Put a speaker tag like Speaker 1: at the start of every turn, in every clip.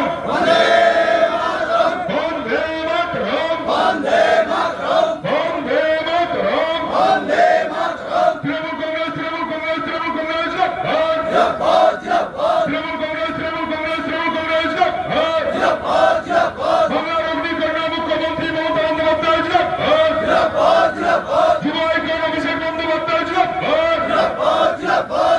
Speaker 1: মাতরম বন্দে মাতরম বন্দে মাতরম বন্দে মাতরম বন্দে মাতরম
Speaker 2: বন্দে মাতরম তৃণমূল
Speaker 3: কংগ্রেস তৃণমূল কংগ্রেস তৃণমূল কংগ্রেস জব্বার জব্বার জব্বার তৃণমূল কংগ্রেস তৃণমূল কংগ্রেস তৃণমূল কংগ্রেস জব্বার জব্বার জব্বার বাংলার অগ্নিকন্যা মুখ্যমন্ত্রী মমতা বন্দ্যোপাধ্যায় জব্বার জব্বার জব্বার যুব আইকন অভিষেক বন্দ্যোপাধ্যায় জব্বার জব্বার জব্বার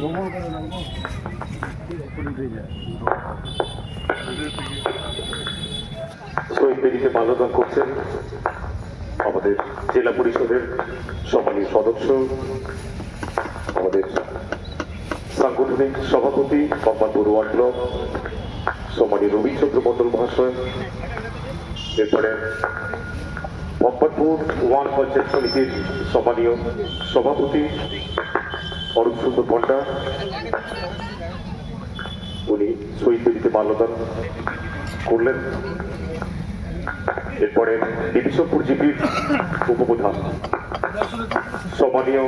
Speaker 3: গোবর করে
Speaker 2: করছেন আমাদের জেলা পরিষদের সম্মানীয় সদস্য, আমাদের সাংগঠনিক সভাপতি মোহাম্মদ বড়ুয়ান ব্লক সম্মানীয় রবিচন্দ্র মন্ডল মহাশয় এরপরে মোহাম্মদপুর ওয়ান পঞ্চায়েত সমিতির সম্মানীয় সভাপতি অরূপ সুন্দর পণ্ডা, উনি শহীদ বেদিতে মাল্যদান করলেন। এরপরে বিবিসপুর জিপির উপপ্রধান সম্মানীয়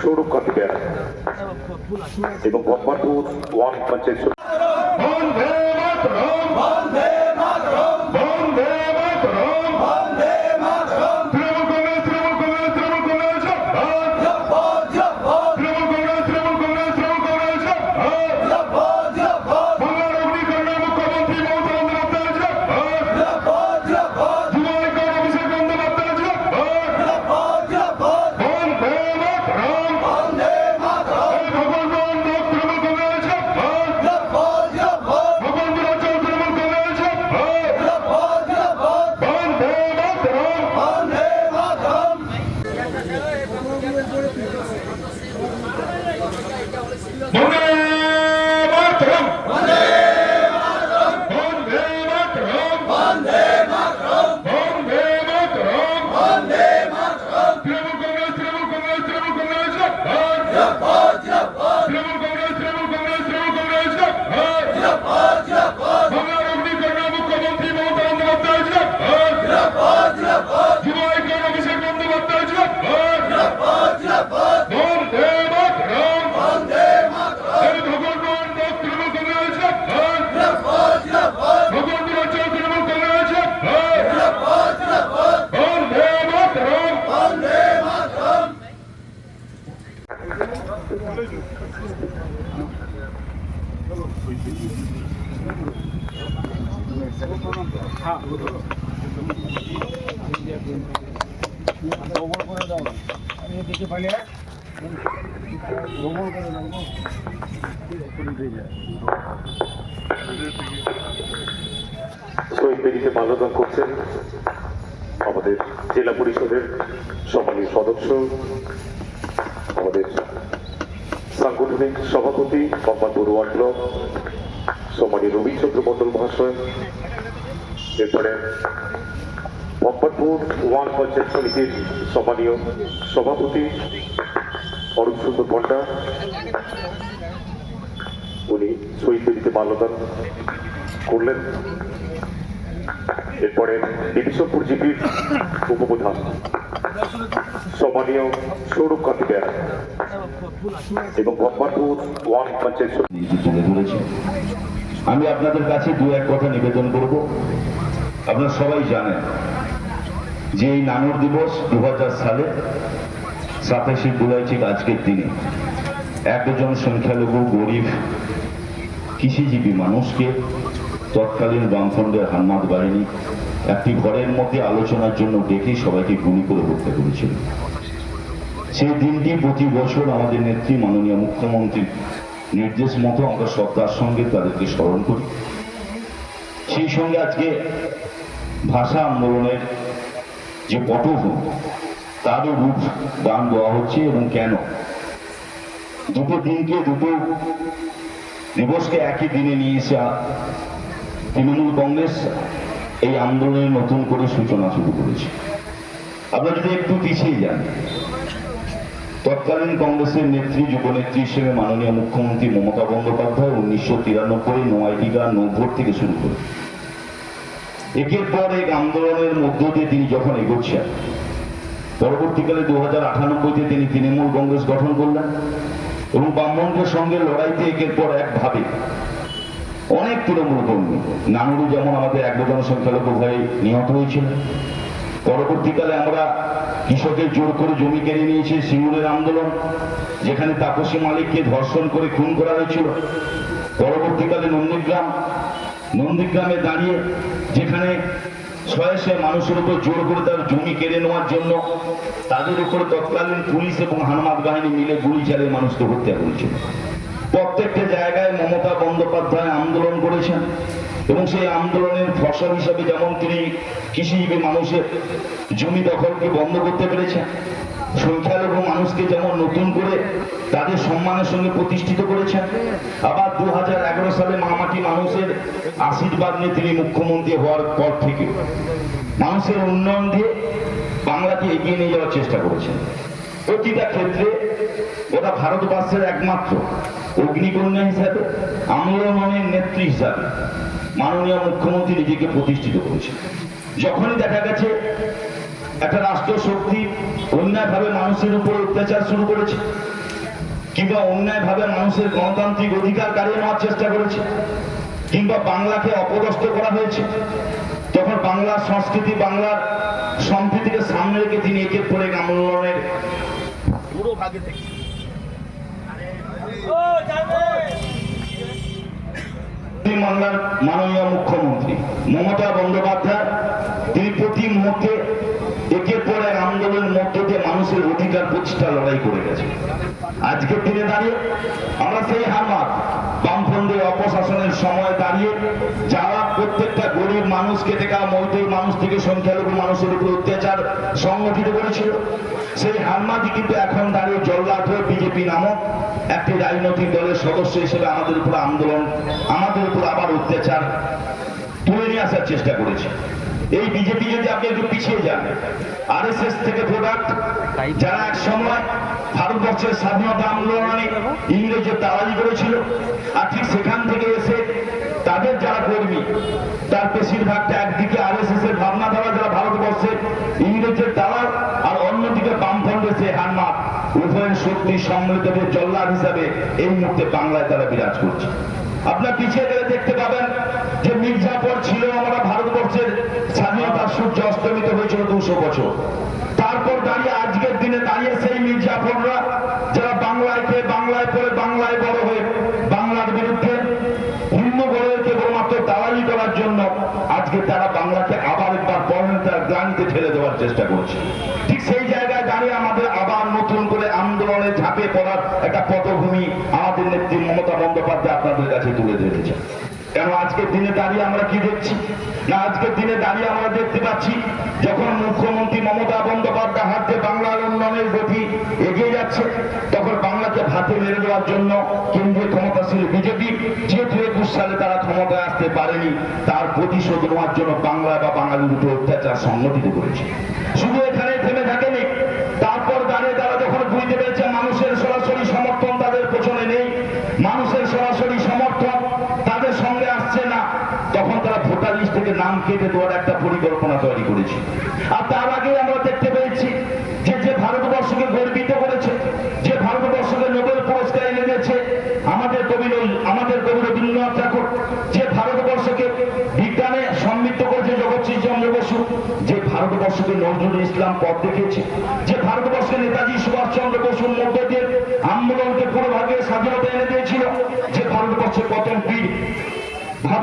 Speaker 2: সৌরভ কান্তি বেয়া এবং মোহাম্মদপুর ওয়ান পঞ্চায়েত
Speaker 4: বন্দে মাতরম বন্দে মাতরম বন্দে মাতরম বন্দে মাতরম বন্দে মাতরম তৃণমূল কংগ্রেস তৃণমূল কংগ্রেস তৃণমূল কংগ্রেস তৃণমূল কংগ্রেস তৃণমূল কংগ্রেস বাংলার অগ্নিকন্যা মুখ্যমন্ত্রী মমতা বন্দ্যোপাধ্যায় যুবলীগ অভিষেক বন্দ্যোপাধ্যায় বন্দে মাতরম বন্দে মাতরম ভগবান তৃণমূল কংগ্রেস ভগবান তৃণমূল কংগ্রেস বন্দে মাতরম বন্দে মাতরম
Speaker 1: গোবর করে দাও আমি দেখে পাইলে গোবর করে দাও
Speaker 2: শহীদ বেদিতে মাল্যদান করছেন আমাদের জেলা পরিষদের সম্মানীয় সদস্য, আমাদের সাংগঠনিক সভাপতি মোহাম্মদ বড়ুয়ান ব্লক সম্মানীয় রবিচন্দ্র মন্ডল মহাশয়, এরপরে মোহাম্মদপুর ওয়ান পঞ্চায়েত সমিতির সম্মানীয় সভাপতি, অরূপ সুন্দর পণ্ডা উনি শহীদ বেদিতে মাল্যদান করলেন। এরপরে বিবিসপুর জিপির উপপ্রধান। সম্মানীয় সৌরভ কান্তি এবং মোহাম্মদপুর ওয়ান পঞ্চায়েত
Speaker 3: তুলে আমি আপনাদের কাছে দু এক কথা নিবেদন করব। আপনারা সবাই জানেন যে এই নানুর দিবস দু হাজার সালে, সাতাশে জুলাই ঠিক আজকের দিনে একজন সংখ্যালঘু গরিব কৃষিজীবী মানুষকে তৎকালীন বামফ্রন্টের হান্নাত বাহিনী একটি ঘরের মধ্যে আলোচনার জন্য ডেকে সবাইকে গুলি করে হত্যা করেছিল। সেই দিনটি প্রতি বছর আমাদের নেত্রী মাননীয় মুখ্যমন্ত্রীর নির্দেশ মতো আমরা শ্রদ্ধার সঙ্গে তাদেরকে স্মরণ করি। সেই সঙ্গে আজকে ভাষা আন্দোলনের যে পটভূম, তারও রূপ দান দেওয়া হচ্ছে এবং কেন? দুটো দিনকে দুটো দিবসকে একই দিনে নিয়ে এসে তৃণমূল কংগ্রেস এই আন্দোলনের নতুন করে সূচনা শুরু করেছে। আপনারা যদি একটু পিছিয়ে যান, তৎকালীন কংগ্রেসের নেত্রী, যুবনেত্রী হিসেবে মাননীয় মুখ্যমন্ত্রী মমতা বন্দ্যোপাধ্যায় উনিশশো তিরানব্বই নয়াডিগা নৌভোট থেকে শুরু করে। একের পর এক আন্দোলনের মধ্য দিয়ে তিনি যখন এগোচ্ছেন, পরবর্তীকালে দু হাজার আটানব্বইতে তিনি তৃণমূল কংগ্রেস গঠন করলেন এবং বামমন্ত্রের সঙ্গে লড়াইতে একের পর এক ভাবে অনেক তৃণমূল কর্মী নানুরু যেমন আমাদের এক জনসংখ্যালঘু হয়ে নিহত হয়েছিল। পরবর্তীকালে আমরা কৃষকের জোর করে জমি কেড়ে নিয়েছে সিঙ্গুরের আন্দোলন, যেখানে তাপসী মালিককে ধর্ষণ করে খুন করা হয়েছিল। পরবর্তীকালে নন্দীগ্রাম, নন্দীগ্রামে দাঁড়িয়ে যেখানে শয়ে শয়ে মানুষের উপর জোর করে তার জমি কেড়ে নেওয়ার জন্য তাদের উপর তৎকালীন পুলিশ এবং হানুমাত বাহিনী মিলে গুলি চালিয়ে মানুষকে হত্যা করেছিল। প্রত্যেকটা জায়গায় বন্দ্যোপাধ্যায় আন্দোলন করেছেন এবং সেই আন্দোলনের ফসল হিসাবে যেমন তিনি কৃষিজীবী মানুষের জমি দখলকে বন্ধ করতে পেরেছেন, সংখ্যালঘু মানুষকে যেমন নতুন করে তাদের সম্মানের সঙ্গে প্রতিষ্ঠিত করেছেন, আবার দু হাজার এগারো সালে মামাটি মানুষের আশীর্বাদ নিয়ে তিনি মুখ্যমন্ত্রী হওয়ার পর থেকে মানুষের উন্নয়ন দিয়ে বাংলাকে এগিয়ে নিয়ে যাওয়ার চেষ্টা করেছেন। প্রতিটা ক্ষেত্রে ওটা ভারতবর্ষের একমাত্র অগ্নিকন্যা হিসাবে আন্দোলনের নেত্রী হিসাবে মাননীয় মুখ্যমন্ত্রী নিজেকে প্রতিষ্ঠিত করেছেন। যখনই দেখা গেছে একটা রাষ্ট্র শক্তি অন্যায়ভাবে মানুষের উপর অত্যাচার শুরু করেছে, কিংবা অন্যায়ভাবে মানুষের গণতান্ত্রিক অধিকার কাড়িয়ে নেওয়ার চেষ্টা করেছে, কিংবা বাংলাকে অপদস্থ করা হয়েছে, তখন বাংলার সংস্কৃতি, বাংলার সম্প্রীতিকে সামনে রেখে তিনি একের পর আন্দোলনের পুরো ভাগে থেকে মাননীয় মুখ্যমন্ত্রী। মমতা বন্দ্যোপাধ্যায় তিনি প্রতি মুহূর্তে একের পর এক আন্দোলনের মধ্য দিয়ে মানুষের অধিকার প্রতিষ্ঠা লড়াই করে গেছে। আজকের দিনে দাঁড়িয়ে আমরা সেই হারমাত বামফ্রন্টের অপশাসনের সময় দাঁড়িয়ে যারা প্রত্যেকটা গরিব মানুষ, কেটে খাওয়া মৈতই মানুষ থেকে সংখ্যালঘু মানুষের উপর অত্যাচার সংগঠিত করেছিল, সেই হারমাতি কিন্তু এখন দাঁড়িয়ে জল্লাদ হয়ে বিজেপি নামক একটি রাজনৈতিক দলের সদস্য হিসেবে আমাদের উপর আন্দোলন, আমাদের উপর আবার অত্যাচার তুলে নিয়ে আসার চেষ্টা করেছে। এই বিজেপি যদি আপনি একটু পিছিয়ে যান আর এস এস থেকে প্রোডাক্ট যারা এক সময় ভারতবর্ষের স্বাধীনতা আন্দোলনে ইংরেজের দালালি করেছিল, আর ঠিক সেখান থেকে এসে তাদের যারা কর্মী, তার বেশিরভাগটা একদিকে আর এস এর ভাবনা দ্বারা যারা ভারতবর্ষের ইংরেজের দালাল, আর অন্যদিকে বামফ্রন্টের সে হানমাত উভয়ের শক্তি সম্মিলিত জল্লাদ হিসাবে এই মুহূর্তে বাংলায় তারা বিরাজ করছে। আপনার পিছিয়ে গেলে দেখতে পাবেন যে মির্জাপুর ছিল আমরা ভারতবর্ষের স্বাধীনতার সূর্য অস্তমিত হয়েছিল দুশো বছর। তারপর দাঁড়িয়ে আজকের দিনে দাঁড়িয়ে সেই মির্জাফররা যারা বাংলায় খেয়ে বাংলায় পড়ে, বাংলায় বড় হয়ে বাংলার বিরুদ্ধে হিন্দু গড়ে কেবলমাত্র দালালি করার জন্য আজকে তারা বাংলাকে আবার একবার পরনেতার গ্লানিতে ঠেলে দেওয়ার চেষ্টা করছে। ঠিক সেই জায়গায় দাঁড়িয়ে আমাদের আবার নতুন করে আন্দোলনে ঝাঁপিয়ে পড়ার একটা পটভূমি মমতা আপনাদের কাছে তুলে ধরেছে কেন আজকের দিনে দাঁড়িয়ে আমরা কি দেখছি? না, আজকের দিনে দাঁড়িয়ে আমরা দেখতে পাচ্ছি, যখন মুখ্যমন্ত্রী মমতা বন্দ্যোপাধ্যায় হাতে বাংলার উন্নয়নের গতি এগিয়ে যাচ্ছে, তখন বাংলাকে ভাতে মেরে দেওয়ার জন্য কেন্দ্রীয় ক্ষমতাশীল বিজেপি যেহেতু একুশ সালে তারা ক্ষমতায় আসতে পারেনি, তার প্রতিশোধ নেওয়ার জন্য বাংলা বা বাঙালির উপর অত্যাচার সংগঠিত করেছে। শুধু এখানে মানুষের সরাসরি সমর্থন তাদের সঙ্গে আসছে না। তখন তারা ভোটার লিস্ট থেকে নাম কেটে দেওয়ার একটা পরিকল্পনা তৈরি করেছে। আর তার আগে আমরা দেখতে পেয়েছি যে যে ভারতবর্ষকে গর্বিত করেছে, যে ভারতবর্ষকে নোবেল পুরস্কার এনে দিয়েছে আমাদের কবি আমাদের কবি রবীন্দ্রনাথ ঠাকুর, যে ভারতবর্ষকে বিজ্ঞানে সমৃদ্ধ করেছে জগৎশ্রী চন্দ্র বসু, যে ভারতবর্ষকে নজরুল ইসলাম পথ দেখিয়েছে, যে ভারতবর্ষকে নেতাজি সুভাষ চন্দ্র বসুর মধ্য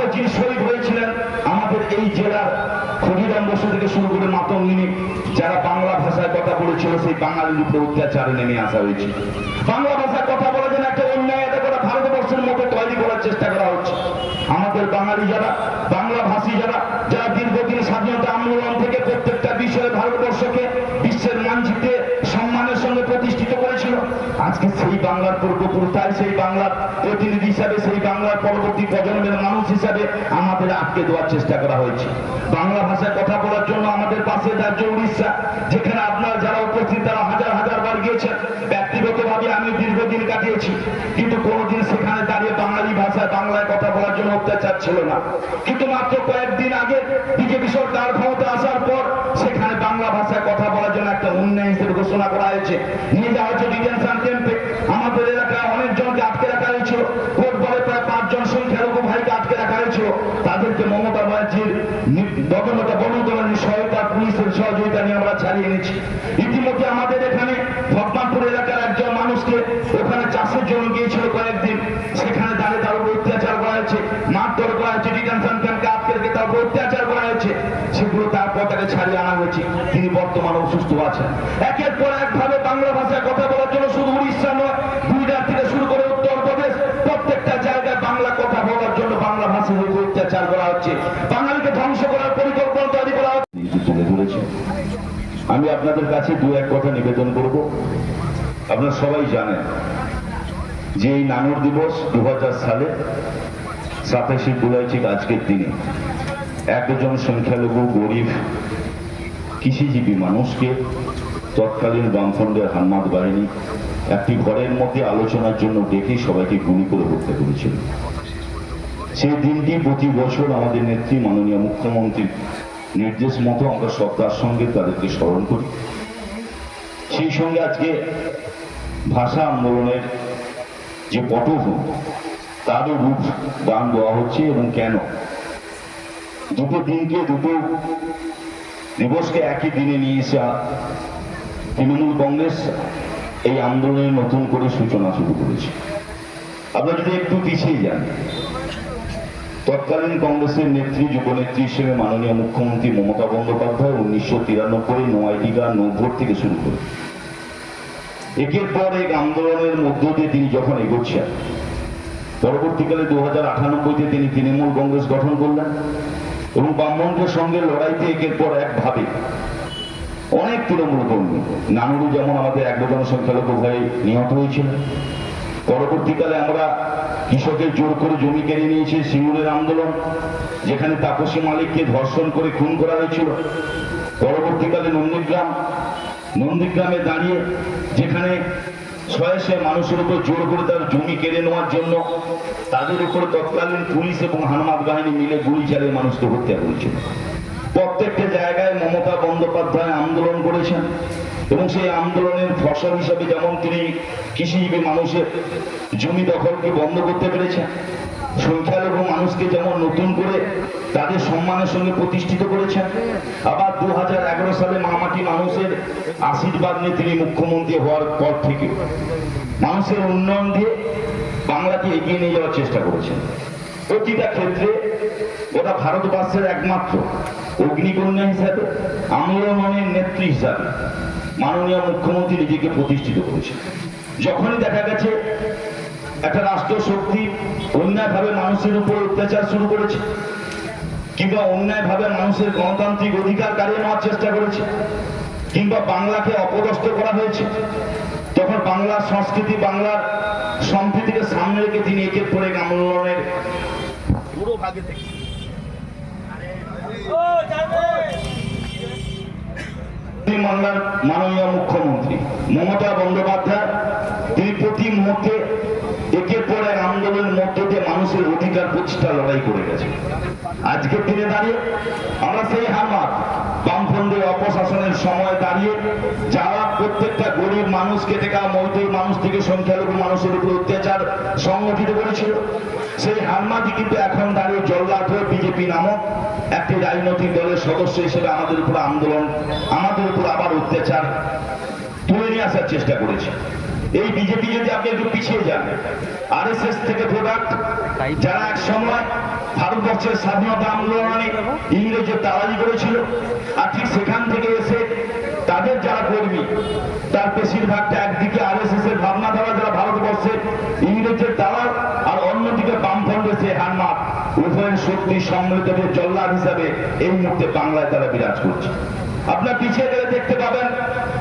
Speaker 3: ভাবে যিনি শহীদ হয়েছিলেন আমাদের এই জেলার ক্ষুদিরাম বসু থেকে শুরু করে মাতঙ্গিনী যারা বাংলা ভাষায় কথা বলেছিল, সেই বাঙালির উপরে অত্যাচারে নেমে আসা হয়েছে। বাংলা ভাষায় কথা বলে যেন একটা অন্যায় এটা করে ভারতবর্ষের মধ্যে তৈরি করার চেষ্টা করা হচ্ছে। আমাদের বাঙালি যারা, বাংলা ভাষী যারা যারা দীর্ঘদিন স্বাধীনতা আন্দোলন থেকে প্রত্যেকটা বিষয়ে ভারতবর্ষকে বিশ্বের মানচিত্রে সম্মানের সঙ্গে প্রতিষ্ঠিত করেছিল। আজকে সেই বাংলার পূর্বপুরুষ, তাই সেই বাংলার প্রতিনিধি হিসাবে সেই বাংলার পরবর্তী আমাদের আটকে দেওয়ার চেষ্টা করা হয়েছে। বাংলা ভাষায় কথা বলার জন্য আমাদের পাশে রাজ্য উড়িষ্যা, যেখানে আপনারা যারা উপস্থিত তারা হাজার হাজার বার গিয়েছেন। ব্যক্তিগতভাবে আমি দীর্ঘদিন কাটিয়েছি, কিন্তু কোনোদিন সেখানে দাঁড়িয়ে বাঙালি ভাষায় বাংলায় কথা বলার জন্য অত্যাচার ছিল না। কিন্তু মাত্র কয়েকদিন আগে বিজেপি সরকার ক্ষমতা আসার পর সেখানে বাংলা ভাষায় কথা বলার জন্য একটা উন্নয়ন হিসেবে ঘোষণা করা হয়েছে। নিয়ে যাওয়া হচ্ছে ডিটেনশন ক্যাম্পে। আপনাদের কাছে দু এক কথা নিবেদন করব। আপনারা সবাই জানেন যে এই নানুর দিবস দু সালে সাতাশে জুলাই ঠিক আজকের দিনে একজন সংখ্যালঘু, গরিব, কৃষিজীবী মানুষকে তৎকালীন বামফ্রন্টের হান্নাত বাহিনী একটি ঘরের মধ্যে আলোচনার জন্য ডেকে সবাইকে গুলি করে হত্যা করেছিল। সেই দিনটি প্রতি বছর আমাদের নেত্রী মাননীয় মুখ্যমন্ত্রীর নির্দেশ মতো আমরা শ্রদ্ধার সঙ্গে তাদেরকে স্মরণ করি। সেই সঙ্গে আজকে ভাষা আন্দোলনের যে পটভূমি, তারও রূপ গান দেওয়া হচ্ছে এবং কেন? দুটো দিনকে দুটো দিবসকে একই দিনে নিয়ে এসে তৃণমূল কংগ্রেস, এই আন্দোলনের নতুন করে সূচনা শুরু করেছে। আপনারা যদি একটু পিছিয়ে যান তৎকালীন কংগ্রেসের নেত্রী, যুবনেত্রী হিসেবে মাননীয় মুখ্যমন্ত্রী মমতা বন্দ্যোপাধ্যায় উনিশশো তিরানব্বই নয় টিকা নৌভোট থেকে শুরু করে। একের পর এক আন্দোলনের মধ্য দিয়ে তিনি যখন এগোচ্ছেন, পরবর্তীকালে দু হাজার আটানব্বইতে তিনি তৃণমূল কংগ্রেস গঠন করলেন এবং বামমন্ত্রের সঙ্গে লড়াইতে একের পর এক ভাবে অনেক তৃণমূল কর্মী, নানুরু যেমন আমাদের এক জন সংখ্যালঘু নিহত হয়েছিল পরবর্তীকালে আমরা কৃষকের জোর করে জমি কেড়ে নিয়েছে সিঙ্গুরের আন্দোলন, যেখানে তাপসী মালিককে ধর্ষণ করে খুন করা হয়েছিল। পরবর্তীকালে নন্দীগ্রাম, নন্দীগ্রামে দাঁড়িয়ে যেখানে ছয় মানুষের উপর জোর করে তার জমি কেড়ে নেওয়ার জন্য তাদের উপর তৎকালীন পুলিশ এবং হানমাদ বাহিনী মিলে গুলি চালিয়ে মানুষকে হত্যা করেছিল। প্রত্যেকটা জায়গায় মমতা বন্দ্যোপাধ্যায় আন্দোলন করেছেন। এবং সেই আন্দোলনের ফসল হিসাবে যেমন তিনি কৃষিজীবী মানুষের জমি দখলকে বন্ধ করতে পেরেছেন, সংখ্যালঘু মানুষকে যেমন নতুন করে তাদের সম্মানের সঙ্গে প্রতিষ্ঠিত করেছেন, আবার দু হাজার এগারো সালে মামাটি মানুষের আশীর্বাদ নিয়ে তিনি মুখ্যমন্ত্রী হওয়ার পর থেকে মানুষের উন্নয়ন দিয়ে বাংলাকে এগিয়ে নিয়ে যাওয়ার চেষ্টা করেছেন। প্রতিটা ক্ষেত্রে ওটা ভারতবর্ষের একমাত্র অগ্নিকন্যা হিসাবে আন্দোলনের নেত্রী হিসাবে মাননীয় মুখ্যমন্ত্রী নিজেকে প্রতিষ্ঠিত করেছেন। যখনই দেখা গেছে একটা রাষ্ট্র শক্তি অন্যায়ভাবে মানুষের উপর অত্যাচার শুরু করেছে, কিংবা অন্যায়ভাবে মানুষের গণতান্ত্রিক অধিকার কারিয়ে নেওয়ার চেষ্টা করেছে, কিংবা বাংলাকে অপদস্থ করা হয়েছে, তখন বাংলার সংস্কৃতি, বাংলার সম্প্রীতিকে সামনে রেখে তিনি একের পরে এক আন্দোলনের পুরো ভাগে থেকে বাংলার মাননীয় মুখ্যমন্ত্রী। মমতা বন্দ্যোপাধ্যায়, তিনি প্রতি মুহূর্তে একের পর এক আন্দোলনের মধ্য দিয়ে মানুষের অধিকার প্রতিষ্ঠা লড়াই করে গেছে আজকের দিনে দাঁড়িয়ে আমরা সেই হামার বামফ্রন্টের অপশাসনের সময় দাঁড়িয়ে যারা প্রত্যেকটা গরিব মানুষকে থেকে মজদুর মানুষ থেকে সংখ্যালঘু মানুষের উপর অত্যাচার সংগঠিত করেছিল, সেই হারমাটি কিন্তু এখন দাঁড়িয়ে জল্লাদ হয়ে বিজেপি নামক একটি রাজনৈতিক দলের সদস্য হিসেবে আমাদের উপর আন্দোলন আমাদের অত্যাচার তুলে নিয়ে আসার চেষ্টা করেছে। এই বিজেপি যদি আপনি একটু পিছিয়ে যান আর এস এস থেকে প্রোডাক্ট যারা এক সময় ভারতবর্ষের স্বাধীনতা আন্দোলনে ইংরেজের দালালি করেছিল, আর ঠিক সেখান থেকে এসে তাদের যারা কর্মী, তার বেশিরভাগটা একদিকে আর এস এস এর ভাবনা দ্বারা যারা ভারতবর্ষের ইংরেজের দালাল আর অন্যদিকে বামফ্রন্টের সে হানমাত উভয়ের শক্তি সম্মিলিত জল্লাদ হিসাবে এই মুহূর্তে বাংলায় তারা বিরাজ করছে। আপনার পিছিয়ে গেলে দেখতে পাবেন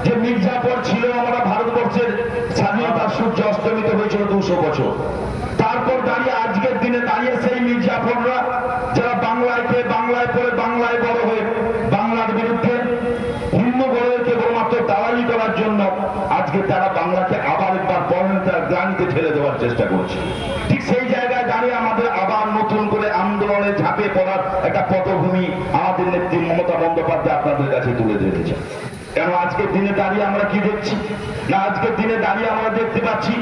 Speaker 3: যে মির্জাপুর ছিল আমরা ভারতবর্ষের স্বাধীনতার সূর্য অস্তমিত হয়েছিল দুশো বছর। তারপর দাঁড়িয়ে আজকের দিনে দাঁড়িয়ে সেই মির্জাপুররা যারা দিনে দাঁড়িয়ে আমরা কি দেখছি? না, আজকের দিনে দাঁড়িয়ে আমরা দেখতে পাচ্ছি,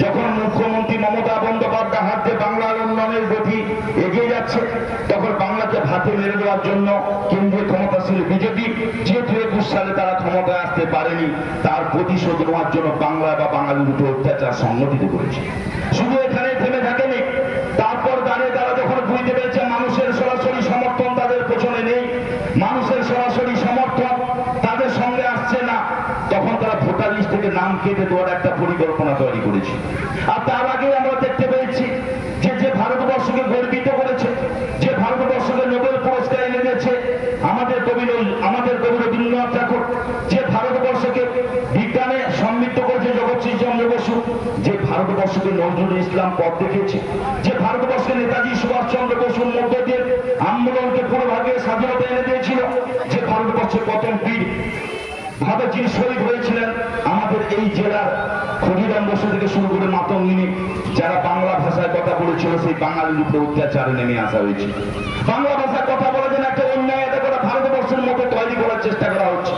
Speaker 3: যখন মুখ্যমন্ত্রী মমতা বন্দ্যোপাধ্যায় হাত বাংলার উন্নয়নের গতি এগিয়ে যাচ্ছে, তখন বাংলাকে ভাতে মেরে দেওয়ার জন্য কেন্দ্রীয় ক্ষমতাশীল বিজেপি যেহেতু একুশ সালে তারা ক্ষমতায় আসতে পারেনি, তার প্রতিশোধ নেওয়ার জন্য বাংলা বা বাঙালির উপর অত্যাচার সংগঠিত করেছে। শুধু এখানে থেমে থাকেনি তারপর দাঁড়িয়ে তারা যখন বুঝতে পেরেছে মানুষের সরাসরি সমর্থন তাদের পেছনে নেই মানুষের নাম কেটে দেওয়ার একটা পরিকল্পনা তৈরি করেছি আর তার আগে আমরা দেখতে পেয়েছি যে যে ভারতবর্ষকে গর্বিত করেছে যে ভারতবর্ষকে নোবেল পুরস্কার এনে দিয়েছে আমাদের কবি নজ- আমাদের কবি রবীন্দ্রনাথ ঠাকুর যে ভারতবর্ষকে বিজ্ঞানে সমৃদ্ধ করেছে জগৎশ্রী চন্দ্র বসু যে ভারতবর্ষকে নজরুল ইসলাম পথ দেখেছে যে ভারতবর্ষকে নেতাজি সুভাষ চন্দ্র বসুর মধ্য দিয়ে আন্দোলনকে পুরো ভাগে স্বাধীনতা এনে দিয়েছিল, যে ভারতবর্ষের প্রথম বীর ভাবে যিনি শহীদ হয়েছিলেন আমাদের এই জেলার ক্ষুদিরাম বসু থেকে শুরু করে মাতঙ্গিনী, যারা বাংলা ভাষায় কথা বলেছিল, সেই বাঙালির উপরে অত্যাচারে নেমে আসা হয়েছে। বাংলা ভাষায় কথা বলা যেন একটা অন্যায় এটা করে ভারতবর্ষের মতো তৈরি করার চেষ্টা করা হচ্ছে।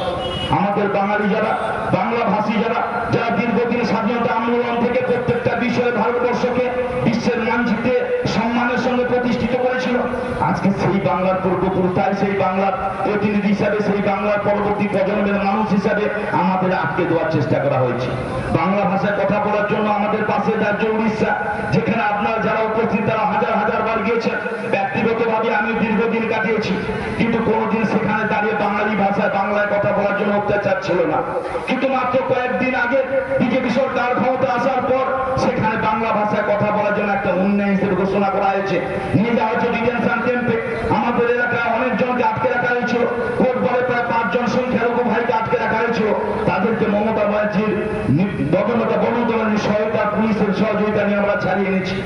Speaker 3: আমাদের বাঙালি যারা বাংলা ভাষী যারা যারা দীর্ঘদিন স্বাধীনতা আন্দোলন থেকে প্রত্যেকটা বিষয়ে ভারতবর্ষকে বিশ্বের মানচিত্রে সম্মানের সঙ্গে প্রতিষ্ঠিত করেছিল। আজকে সেই বাংলার পূর্বপুরুষ, তাই সেই বাংলার প্রতিনিধি হিসাবে, সেই বাংলার পরবর্তী প্রজন্মের মানুষ হিসাবে আমাদের আটকে দেওয়ার চেষ্টা করা হয়েছে। বাংলা ভাষায় কথা বলার জন্য আমাদের পাশে রাজ্য উড়িষ্যা যেখানে আপনার যারা উপস্থিত, তারা হাজার হাজার বার গিয়েছেন। ব্যক্তিগতভাবে আমি দীর্ঘদিন কাটিয়েছি। কিন্তু কোনোদিন সেখানে দাঁড়িয়ে বাঙালি ভাষায় বাংলায় কথা বলার জন্য অত্যাচার ছিল না। কিন্তু মাত্র কয়েকদিন আগে বিজেপি সরকার ক্ষমতা আসার পর সেখানে বাংলা ভাষায় কথা বলার জন্য একটা উন্নয়ন হিসেবে ঘোষণা করা হয়েছে। নিয়ে যাওয়া হচ্ছে ডিটেনশন ক্যাম্পে। আমাদের এলাকায় অনেকজনকে আটকে রাখা হয়েছিল। কোটবারে প্রায় পাঁচজন সংখ্যালঘু ভাইকে আটকে রাখা হয়েছিল। তাদেরকে মমতা ব্যানার্জির বদলতা বনদলের সহায়তা পুলিশের সহযোগিতা নিয়ে আমরা ছাড়িয়ে এনেছি।